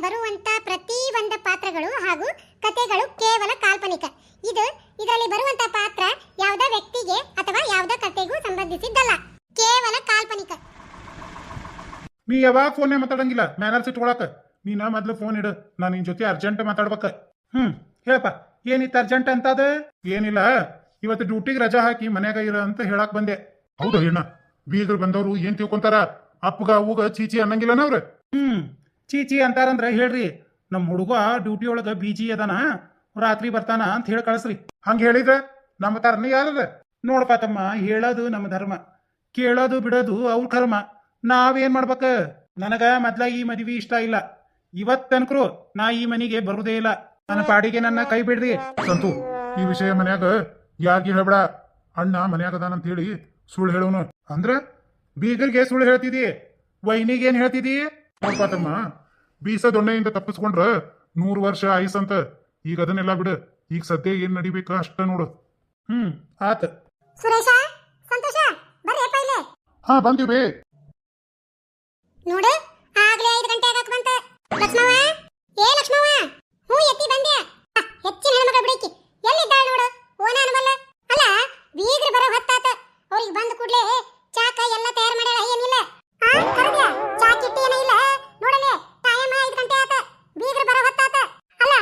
ಬರುವಂತ ಪ್ರತಿ ಒಂದು ಪಾತ್ರಗಳು ಹಾಗೂ ಕಥೆಗಳು ಕೇವಲ ಕಾಲ್ಪನಿಕ. ಇದು ಇದರಲ್ಲಿ ಬರುವಂತ ಪಾತ್ರ ಯಾವುದೇ ವ್ಯಕ್ತಿಗೆ ಅಥವಾ ಯಾವುದೇ ಕಥೆಗೂ ಸಂಬಂಧಿಸಿದ್ದಲ್ಲ. ಕೇವಲ ಕಾಲ್ಪನಿಕ. ನೀ ಯಾವಾಗ ಫೋನ್ ಮಾತಾಡಂಗಿಲ್ಲ? ಮ್ಯಾನರ್ಸ್ ಇಟ್ಕೊಳಕ. ನಾ ಮೊದ್ಲು ಫೋನ್ ಇಡು. ನಾನು ನಿನ್ ಜೊತೆ ಅರ್ಜೆಂಟ್ ಮಾತಾಡ್ಬೇಕ. ಹ್ಮ್ ಹೇಳಪ್ಪ. ಏನಿತ್ತು ಅರ್ಜೆಂಟ್ ಅಂತ ಅದ? ಏನಿಲ್ಲ. ಇವತ್ತು ಡ್ಯೂಟಿಗೆ ರಜಾ ಹಾಕಿ ಮನ್ಯಾಗ ಇರ ಅಂತ ಹೇಳಕ್ ಬಂದೆ. ಹೌದು ಅಣ್ಣ ಬೀಗರು ಬಂದವರು ಏನ್ ತಿಳ್ಕೊಂತಾರ? ಅಪ್ಪಗ ಅವುಗ ಚೀಚಿ ಅನ್ನಂಗಿಲ್ಲನ ಅವ್ರ? ಹ್ಮ್. ಚೀಚಿ ಅಂತಾರಂದ್ರ ಹೇಳ್ರಿ ನಮ್ಮ ಹುಡುಗ ಡ್ಯೂಟಿ ಒಳಗ ಬಿಜಿ ಅದಾನ, ರಾತ್ರಿ ಬರ್ತಾನ ಅಂತ ಹೇಳಿ ಕಳಿಸ್ರಿ. ಹಂಗ ಹೇಳಿದ್ರ ನಮ್ಮ ತರನ ಯಾರದ ನೋಡಪ್ಪ ತಮ್ಮ ಹೇಳೋದು ನಮ್ಮ ಧರ್ಮ, ಕೇಳೋದು ಬಿಡೋದು ಅವ್ರ ಕರ್ಮ. ನಾವೇನ್ ಮಾಡ್ಬೇಕ? ನನಗ ಮೊದ್ಲ ಈ ಮದ್ವಿ ಇಷ್ಟ ಇಲ್ಲ. ಇವತ್ತನ್ಕರು ನಾ ಈ ಮನಿಗೆ ಬರುದೇ ಇಲ್ಲ. ನನ್ನ ಪಾಡಿಗೆ ನನ್ನ ಕೈ ಬಿಡ್ರಿ. ಸಂತು, ಈ ವಿಷಯ ಮನ್ಯಾಗ ಯಾರಿಗೆ ಹೇಳ್ಬೇಡ. ಅಣ್ಣ ಅದಾನಂತ ಹೇಳಿ ಸುಳ್ಳು ಹೇಳೋನು. ಅಂದ್ರ ಬೀಗರಿಗೆ ಸುಳ್ಳು ಹೇಳ್ತಿದಿ? ವೈನಿಗೆ ಏನ್ ಹೇಳ್ತಿದಿ? ನೋಡ್ಪಾ ತಮ್ಮ ಬೀಸ ದೊಣ್ಣೆಯಿಂದ ತಪ್ಪಿಸ್ಕೊಂಡ್ರ ನೂರು ವರ್ಷ ಆಯ್ಸಂತ ಈಗ ಅದನ್ನೆಲ್ಲ ಬಿಡು. ಈಗ ಸದ್ಯ ಏನ್ ನಡಿಬೇಕ ಅಷ್ಟ ನೋಡು. ಹ್ಮ್ ಆತ. ಸುರೇಶ ಸಂತೋಷ ಬರ್ರಿ ಅಪ್ಪ ಇಲ್ಲೇ. ಹಾ ಬಂದಿವಿ ನೋಡು ಆಗ್ಲೇ ಐದು ಗಂಟೆ ಆಗಕ್ ಬಂತ. ಏ ಎತ್ತಿ ಬಂದೆ ಹೆಚ್ಚಿನ ಬಿಡಿಕಿ ಎಲ್ಲಿದ್ದಾಳೆ ನೋಡು? ಓನ ಅನ್ಬಲ್ಲ ಅಲ್ಲ ಬೀಗ್ರು ಬರೋ ಹೊತ್ತಾತ. ಅವ್ರಿಗೆ ಬಂದ ಕೂಡ್ಲೆ ಚಾಕ ಎಲ್ಲ ತಯಾರು ಮಾಡ್ಯಾಳ ಏನಿಲ್ಲ ಆ ಕರದ್ಯಾ ಚಾ ಕಿಟ್ಟಿ ಏನ ಇಲ್ಲ ನೋಡಲೆ ಟೈಮ್ ಐದು ಗಂಟೆ ಆತ ಬೀಗ್ರು ಬರೋ ಹೊತ್ತಾತ ಅಲ್ಲ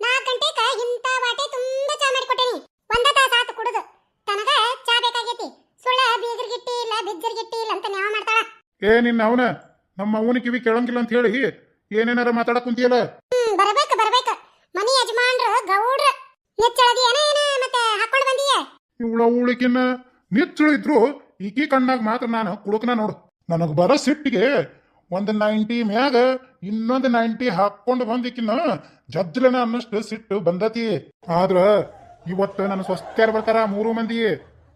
ನಾಲ್ಕು ಗಂಟೆಕ ಇಂತ ಬಾಟೆ ತುಂಬಾ ಚಾ ಮಾಡಿಕೊಟ್ಟೇನಿ ಒಂದ ತಾಸ ಆತು ಕುಡುದು ತನಗ ಚಾ ಬೇಕಾಗೈತಿ ಸುಳ್ಳ ಬೀಗ್ರಿಗಿಟ್ಟಿ ಇಲ್ಲ ಬಿಜ್ಜರ್ಗಿಟ್ಟಿ ಇಲ್ಲ ಅಂತ ನ್ಯಾವ ಮಾಡ್ತಾಳ ಏ ನಿನ್ನ ಅವನ ನಮ್ಮ ಅವನ ಕಿವಿ ಕೇಳಂಗಿಲ್ಲ ಅಂತ ಹೇಳಿ ಏನೇನಾರ ಮಾತಾಡಕ್ ಕುಂತಿಯಲ್ಲ? ಹ್ಮ್ ಬರಬೇಕು ಬರಬೇಕು. ಮನಿ ಯಜಮಾನ್ರು ಗೌಡ್ರ. ನೆಚ್ಚಳದಿ ಏನ ಏನ ಮತ್ತೆ ಹಾಕೊಂಡು ಬಂದಿಯೇ? ಇವಳ ಉಳಿಕಿನ್ನ ನಿಚ್ಚಳು ಇದ್ರು ಈಕಿ ಕಣ್ಣಾಗ ಮಾತ್ರ ನಾನು ಕುಡುಕನ ನೋಡು. ನನಗೆ ಬರೋ ಸಿಟ್ಟಿಗೆ ಒಂದು ನೈಂಟಿ ಮ್ಯಾಗ ಇನ್ನೊಂದು ನೈಂಟಿ ಹಾಕೊಂಡು ಬಂದಿಕ್ಕಿನ್ನ ಜಜ್ಲನ ಅನ್ನಷ್ಟು ಸಿಟ್ಟು ಬಂದತಿ. ಆದ್ರ ಇವತ್ತು ನನ್ನ ಸ್ವಸ್ಥ್ಯಾರ ಬರ್ತಾರ ಮೂರು ಮಂದಿ.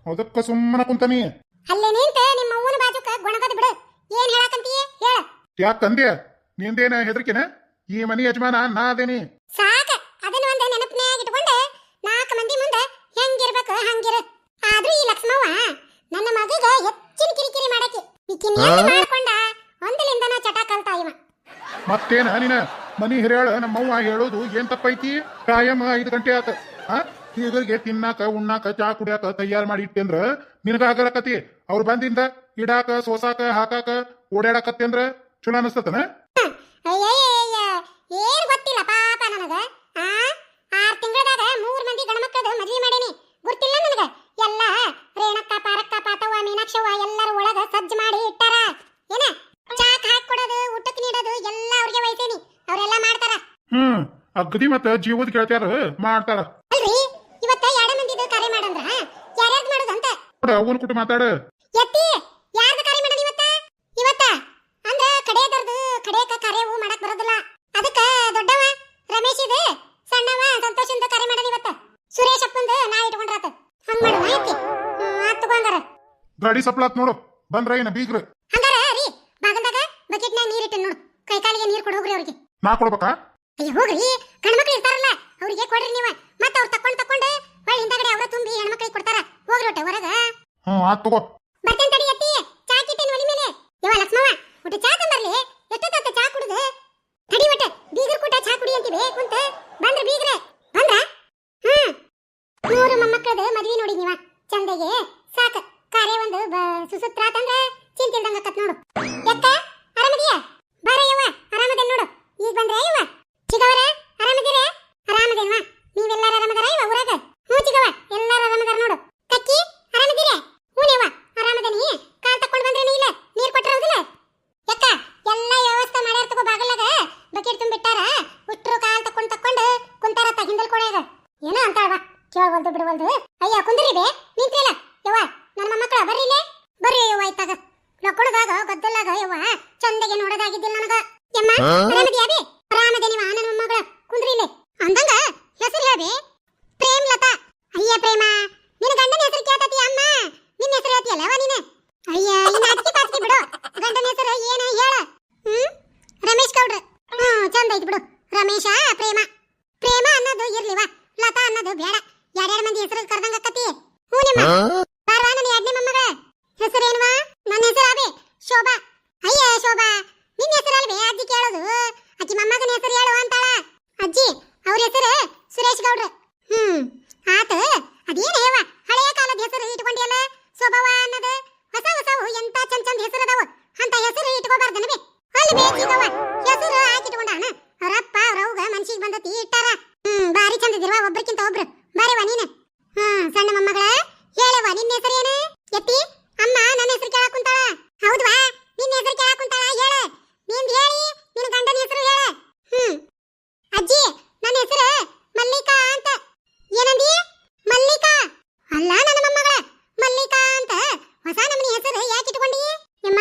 ಅದಕ್ಕ ಸುಮ್ಮನ ಕುಂತನಿ. ಅಲ್ಲೇ ನಿಂತ ನಿಮ್ಮ ಅವನ ಬಾಜುಕ ಗೊಣಗದ್ ಬಿಡು. ಏನ್ ಹೇಳಕಂತೀಯ ಹೇಳ. ತಂದೆ ನಿಂದೇನ ಹೆದರಿಕೆನ? ಈ ಮನಿ ಯಜಮಾನ ನಾ ಅದೇನಿ ಸಾಕ. ಅದನ್ನ ಒಂದ ನೆನಪನೇ ಇಟ್ಕೊಂಡು ನಾಲ್ಕು ಮಂದಿ ಮುಂದೆ ಹೆಂಗಿರ್ಬೇಕು ಹಂಗಿರು. ಆದ್ರೂ ಈ ಲಕ್ಷ್ಮವ್ವ ನನ್ನ ಮಗಿಗೆ ಹೆಚ್ಚಿನ ಕಿರಿಕಿರಿ ಮಾಡಕ್ಕೆ ಈಕಿನ್ ಮಾಡ್ಕೊಂಡ ಒಂದಲಿಂದನ ಚಟ ಕಲ್ತಾ ಇವ. ಮತ್ತೇನ ನೀನ? ಮನಿ ಹಿರಿಯಾಳ ನಮ್ಮವ್ವ ಹೇಳೋದು ಏನ್ ತಪ್ಪೈತಿ? ಕಾಯಂ ಐದು ಗಂಟೆ ಆತ. ಆ? ಹೀಗರಿಗೆ ತಿನ್ನಾಕ ಉಣ್ಣಾಕ ಚಾ ಕುಡಿಯಾಕ ತಯಾರು ಮಾಡಿ ಇಟ್ಟೆ ಅಂದ್ರ ನಿನಗ ಆಗಲಕತಿ ಅವ್ರು ಬಂದಿಂದ ಇಡಾಕ ಸೋಸಾಕ ಹಾಕಾಕ ಓಡಾಡಕತ್ತಿ ಅಂದ್ರ ಚಲೋ ಅನಸ್ತತನ? ಏನ್ ಗೊತ್ತಿಲ್ಲ ಪಾಪ ನನಗ ಆ? ಆರ್ ತಿಂಗಳದಾಗ ಮೂರ್ ಮಂದಿ ಗಣಮಕ್ಕದ ಮದ್ವಿ ಮಾಡೇನಿ. ಗೊತ್ತಿಲ್ಲ ನನಗ? ಎಲ್ಲ ರೇಣಕ್ಕ ಪಾರಕ್ಕ ಪಾತವ್ವ ಮೀನಾಕ್ಷವ್ವ ಎಲ್ಲರ ಒಳಗ ಸಜ್ಜ ಮಾಡಿ ಇಟ್ಟಾರ. ಏನ? ಚಾಕ್ ಹಾಕಿ ಕೊಡೋದು ಊಟಕ್ಕೆ ನೀಡೋದು ಎಲ್ಲ ಅವ್ರಿಗೆ ವಹಿಸೇನಿ ಅವರೆಲ್ಲ ಮಾಡ್ತಾರ. ಹ್ಮ್ ಅಗ್ದಿ ಮತ್ತ ಜೀವದ ಕೇಳ್ತಾರ ಮಾಡ್ತಾರ. ನೋಡ ಅವನ್ ಕೊಟ್ಟು ಮಾತಾಡ. ಎತ್ತಿ ಯಾರ್ದು ಕಾರ್ಯ ಮಾಡೋದು ಇವತ್ತ? ಇವತ್ತ? ಅಂದ್ರ ಕಡೆದರ್ದು ಕಡೆಕ ಕಾರ್ಯವು ಮಾಡಕ್ ಬರೋದಿಲ್ಲ. ಅದಕ್ಕ ದೊಡ್ಡವ ರಮೇಶ್ ಇದೆ ಸಣ್ಣವ ಸಂತೋಷಿಂದ ಕಾರ್ಯ ಮಾಡೋದು ಇವತ್ತ. ಸುರೇಶ್ ಅಪ್ಪಂದು ನಾ ಇಟ್ಕೊಂಡ್ರಾತ. ಹಂಗ ಮಾಡೋಣ ಹ್ಮ್ ಆತ್ ತಗೊಂಗಾರ ಗಾಡಿ ಸಪ್ಲಾತ್ ನೋಡು ಬಂದ್ರ ಏನ ಬೀಗ್ರ? ಹಂಗಾರ ರೀ ಬಾಗಲ್ದಾಗ ಬಕೆಟ್ ನೀರ್ ಇಟ್ಟು ನೋಡು. ಕೈ ಕಾಲಿಗೆ ನೀರ್ ಕೊಡು ಹೋಗ್ರಿ ಅವ್ರಿಗೆ. ನಾ ಕೊಡ್ಬೇಕಾ? ಅಯ್ಯ ಹೋಗ್ರಿ ಗಂಡ್ಮಕ್ಳು ಇರ್ತಾರಲ್ಲ ಅವ್ರಿಗೆ ಕೊಡ್ರಿ ನೀವ. ಮತ್ತ ಅವ್ರು ತಕೊಂಡ್ ತಕೊಂಡು ಹೊಳ್ಳಿ ಹಿಂದಗಡೆ ಅವರ ತುಂಬಿ ಹೆಣ್ಮಕ್ಳಿಗೆ ಕೊಡ್ತಾರ. ಹೋಗ್ರಿ ಒಟ್ಟ ಹೊರಗ. ಹ್ಮ್ ಆತ್ ತಗೋ. ಬರ್ತೇನೆ ತಡಿ ಅತ್ತಿ ಚಾ ಕಿಟ್ಟಿನ ಒಲಿ ಮೇಲೆ. ಯವ್ವ ಲಕ್ಷ್ಮವ್ವ ಊಟ ಚಾ ತಂಬರ್ಲಿ. ಎಷ್ಟೊತ್ತಾತ ಚಾ ಕುಡುದು? ತಡಿ ಒಟ್ಟ ಬೀಗರ್ ಕೂಟ ಚಾ ಕುಡಿ ಅಂತೀವಿ ಕುಂತ. ಬಂದ್ರ ಬೀಗ್ರೆ ಬಂದ್ರ? ಹ್ಮ್. ಮೂರು ಮೊಮ್ಮಕ್ಕಳದ ಮದ್ವಿ ನೋಡಿ ನೀವ ಚಂದಗೆ. ಸಾಕ. ಕಾರ್ಯ ಒಂದು ಸುಸುತ್ರ ಆತಂದ್ರ ಚಿಂತಿಲ್ದಂಗ ಕತ್ ನೋಡು. ಯಾಕ ಆರಾಮದಿಯ? ಬಾರ ಯವ್ವ ಆರಾಮದೇನ್ ನೋಡು. ಈಗ ಬಂದ್ರೆ huh?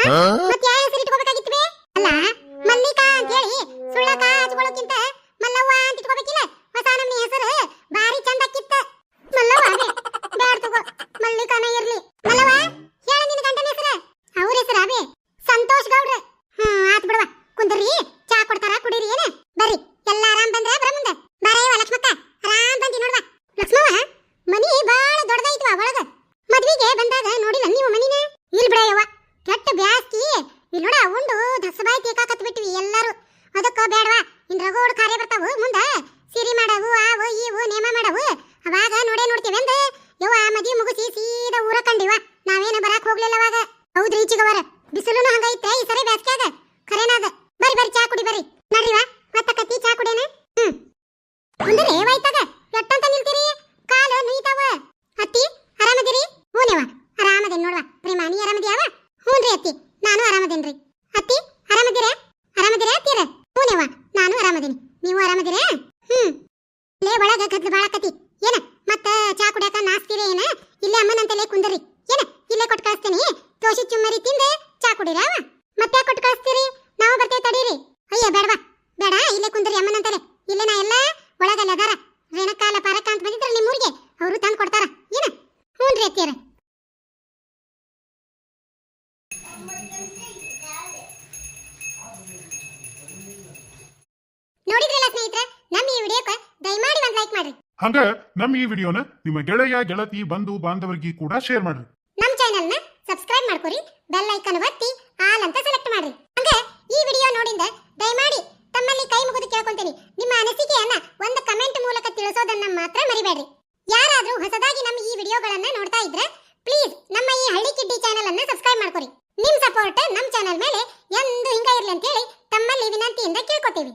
ಮತ್ತೆ ಯಾವ ಹೆಸರು ಇಟ್ಕೋಬೇಕಾಗಿತ್ತು ಬೇ ಅಲ್ಲ ಮಲ್ಲಿಕಾ ಅಂತ ಹೇಳಿ ಸುಳ್ಳಕ ಹಚ್ಕೊಳ್ಳೋಕ್ಕಿಂತ ಮಲ್ಲವ್ವ ಅಂತ ಇಟ್ಕೋಬೇಕಿಲ್ಲ ಹೊಸ ನಮ್ನಿ ಹೆಸರು ಬಾರಿ ಚಂದ ಕಿತ್ತ ಮಲ್ಲವ್ವ ಅದೇ ಬ್ಯಾಡ ತಗೋ ಮಲ್ಲಿಕಾನ ಇರ್ಲಿ ಮಲ್ಲವ್ವ ಹೇಳ ನಿನ್ನ ಗಂಡನ ಹೆಸರು ಅವ್ರ ಹೆಸರು ಅಬೇ ಸಂತೋಷ್ ಗೌಡ್ರ ಹ್ಮ್ ಆತ್ ಬಿಡವ ಕುಂದ್ರಿ ಚಾ ಕೊಡ್ತಾರ ಕುಡೀರಿ ಏನ ಬರ್ರಿ ಎಲ್ಲ ಆರಾಮ್ ಬಂದ್ರ ಬರ ಮುಂದೆ ಬರೇವ ಲಕ್ಷ್ಮಕ್ಕ ಆರಾಮ್ ಬಂದಿ ನೋಡ್ವಾ ಲಕ್ಷ್ಮವ್ವ ಮನಿ ಬಾಳ ದೊಡ್ಡದೈತ್ವ ಒಳಗ ಮದ್ವಿಗೆ ಬಂದಾಗ ನೋಡಿಲ್ಲ ನೀವು ಮನಿನ ಇಲ್ ಬಿಡ ಯವ್ವ ಕೆಟ್ಟ ಬ್ಯಾಸ್ತಿ ಇಲ್ಲಿ ನೋಡ ಉಂಡು ದಸಬಾಯಿ ತೇಕಾಕತ್ ಬಿಟ್ವಿ ಎಲ್ಲಾರು ಅದಕ್ಕ ಬೇಡವಾ ಇನ್ ರಗೋಡ್ ಕಾರ್ಯ ಬರ್ತಾವು ಮುಂದ ಸಿರಿ ಮಾಡವು ಆವು ಇವು ನೇಮ ಮಾಡವು ಅವಾಗ ನೋಡೇ ನೋಡ್ತೀವಿ ಅಂದ ಯವ್ವ ಮದ್ವಿ ಮುಗಿಸಿ ಸೀದಾ ಊರ ಕಂಡಿವ ನಾವೇನ ಬರಾಕ್ ಹೋಗ್ಲಿಲ್ಲ ಅವಾಗ ಹೌದ್ರಿ ಚಿಗವರ ಬಿಸಿಲುನು ಹಂಗೈತೆ, ಈ ಸರಿ ಬ್ಯಾಸ್ಗ್ಯಾಗ ಖರೇನಾದ ಬರ್ರಿ ಬರ್ರಿ, ಚಾ ಕುಡಿ, ಬರ್ರಿ. ನಡ್ರಿವ ಮತ್ತ ಕತ್ತಿ ಚಾ ಕುಡೇನ ಹ್ಮ್. ಅಂದ್ರೆ ಏವಾಯ್ತದ ಎಟ್ಟಂತ ನಿಲ್ತೀರಿ? ಕಾಲು ನುಯ್ತಾವ ಅತ್ತಿ, ಆರಾಮದಿರಿ? ಹೂನೇವ ಆರಾಮದೇನ್ ನೋಡ್ವಾ? ಪ್ರೇಮ, ನೀ ಆರಾಮದಿಯಾವ? ಹ್ಞೂನ್ರಿ ಅತ್ತಿ, ನಾನು ಆರಾಮದೇನ್ರಿ ಅತ್ತಿ ಆರಾಮದಿರ ಆರಾಮದಿರ ಅತ್ತೀರ ಹೂನೇವ ನಾನು ಆರಾಮದೀನಿ ನೀವು ಆರಾಮದಿರ ಹ್ಮ್ ಲೇ ಒಳಗ ಗದ್ಲು ಬಾಳಕತಿ ಏನ ಮತ್ತ ಚಾ ಕುಡ್ಯಾಕ ನಾಸ್ತಿರಿ ಏನ ಇಲ್ಲೇ ಅಮ್ಮನಂತಲೇ ಕುಂದರಿ ಏನ ಇಲ್ಲೇ ಕೊಟ್ಟು ಕಳಿಸ್ತೀನಿ ತೋಸಿ ಚುಮ್ಮರಿ ತಿಂದೆ ಚಾ ಕುಡಿರಾವ ಮತ್ತೆ ಕೊಟ್ಟು ಕಳಿಸ್ತೀರಿ. ನಾವು ಬರ್ತೇವೆ ತಡೀರಿ. ಅಯ್ಯ ಬೇಡವಾ. ಬೇಡ ಇಲ್ಲೇ ಕುಂದರಿ ಅಮ್ಮನಂತಲೇ ಇಲ್ಲೇ ನಾ ಎಲ್ಲ ಒಳಗಲ್ಲ ಅದಾರ. ರೇಣಕಾಲ ಪಾರಕ ಅಂತ ಬಂದಿದ್ರ ನಿಮ್ಮೂರಿಗೆ ಅವರು ತಂದು ಕೊಡ್ತಾರ. ಏನ? ಹ್ಞೂನ್ರಿ ಅತ್ತಿಯರ. ನೋಡಿದ್ರಲ್ಲ ಸ್ನೇಹಿತರೆ ನಮ್ಮ ಈ ವಿಡಿಯೋಕ್ಕೆ ದಯಮಾಡಿ ಒಂದು ಲೈಕ್ ಮಾಡ್ರಿ. ಹಂಗ ನಮ್ಮ ಈ ವಿಡಿಯೋನ ನಿಮ್ಮ ಗೆಳೆಯ ಗೆಳತಿ ಬಂಧು ಬಾಂಧವರಿಗೆ ಕೂಡ ಶೇರ್ ಮಾಡ್ರಿ. ನಮ್ಮ ಚಾನೆಲ್ನ ಸಬ್ಸ್ಕ್ರೈಬ್ ಮಾಡ್ಕೊರಿ ಬೆಲ್ ಐಕನ್ ಒತ್ತಿ ಆಲ್ ಅಂತ ಸೆಲೆಕ್ಟ್ ಮಾಡ್ರಿ. ಹಂಗೆ ಈ ವಿಡಿಯೋ ನೋಡಿಂದ ದಯಮಾಡಿ ತಮ್ಮಲ್ಲಿ ಕೈ ಮುಗಿದು ಕೇಳ್ಕೊಂತೀನಿ. ನಿಮ್ಮ ಅನಿಸಿಕೆಯನ್ನ ಒಂದು ಕಮೆಂಟ್ ಮೂಲಕ ತಿಳಿಸೋದನ್ನ ಮಾತ್ರ ಮರಿಬೇಡ್ರಿ. ಯಾರಾದರೂ ಹೊಸದಾಗಿ ನಮ್ಮ ಈ ವಿಡಿಯೋಗಳನ್ನ ನೋಡ್ತಾ ಇದ್ರೆ ಪ್ಲೀಸ್ ನಮ್ಮ ಈ ಹಳ್ಳಿ ಕಿಡ್ಡಿ ಚಾನೆಲ್ ಅನ್ನ ಸಬ್ಸ್ಕ್ರೈಬ್ ಮಾಡ್ಕೊರಿ. ನಿಮ್ ಸಪೋರ್ಟ್ ನಮ್ಮ ಚಾನೆಲ್ ಮೇಲೆ ಎಂದು ಹಿಂಗ ಇರ್ಲಿ ಅಂತ ಹೇಳಿ ತಮ್ಮಲ್ಲಿ ವಿನಂತಿಯಿಂದ ಕೇಳ್ಕೊತೀವಿ.